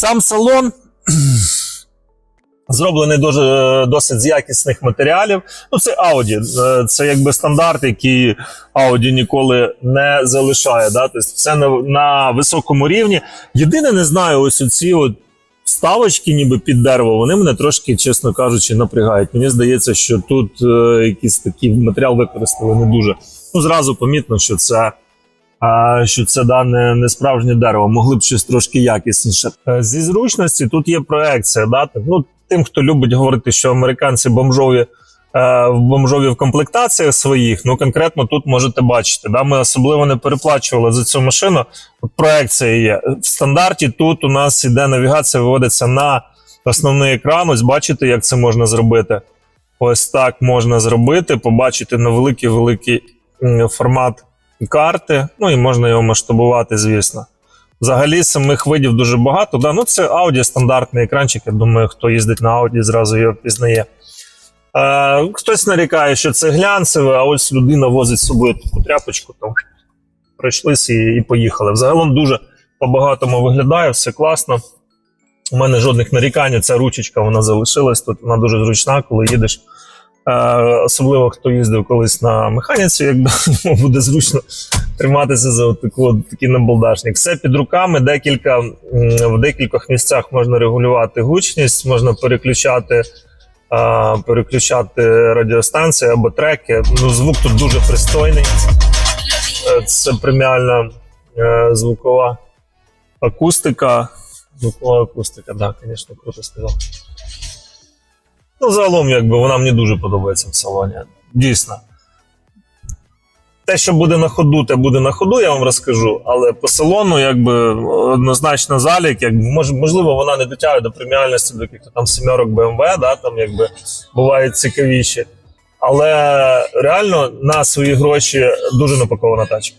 Сам салон зроблений дуже досить з якісних матеріалів. Ну, це Audi. Е, Це якби стандарт, який Audi ніколи не залишає. Да? Тобто це на, на високому рівні. Єдине, не знаю, ось оці от вставочки, ніби під дерево, вони мене трошки, чесно кажучи, напрягають. Мені здається, що тут е, якийсь такий матеріал використали не дуже. Ну, зразу помітно, що це. Що це да, не, справжнє дерево, могли б щось трошки якісніше. Е, Зі зручності тут є проекція. Да? Ну, тим, хто любить говорити, що американці бомжові е, в бомжові в комплектаціях своїх, ну конкретно тут можете бачити. Да? Ми особливо не переплачували за цю машину. Проекція є. В стандарті тут у нас іде навігація, виводиться на основний екран. Ось бачите, як це можна зробити. Ось так можна зробити, побачити на великий-великий м, формат карти. Ну і можна його масштабувати, звісно. Взагалі, самих видів дуже багато. Да? Ну, це Audi стандартний екранчик. Я думаю, хто їздить на Audi, зразу його впізнає. Е, хтось нарікає, що це глянцеве, а ось людина возить з собою таку тряпочку, там пройшлися і, і поїхали. Взагалом дуже по-багатому виглядає, все класно. У мене жодних нарікань, ця ручечка вона залишилась тут, вона дуже зручна, коли їдеш. Е, особливо хто їздив колись на механіці, якби буде зручно триматися за таку, такий набалдашник. Все під руками, декілька в декількох місцях можна регулювати гучність, можна переключати, е, переключати радіостанції або треки. Ну, звук тут дуже пристойний. Е, Це преміальна звукова акустика. Звукова акустика, так, да, звісно, круто сказав. Ну, загалом, якби вона мені дуже подобається в салоні. Дійсно. Те, що буде на ходу, те буде на ходу, я вам розкажу. Але по салону, якби однозначно залік, якби можливо, вона не дотягує до преміальності до якихось там сімерок BMW, да, там якби бувають цікавіші. Але реально на свої гроші дуже напакована тачка.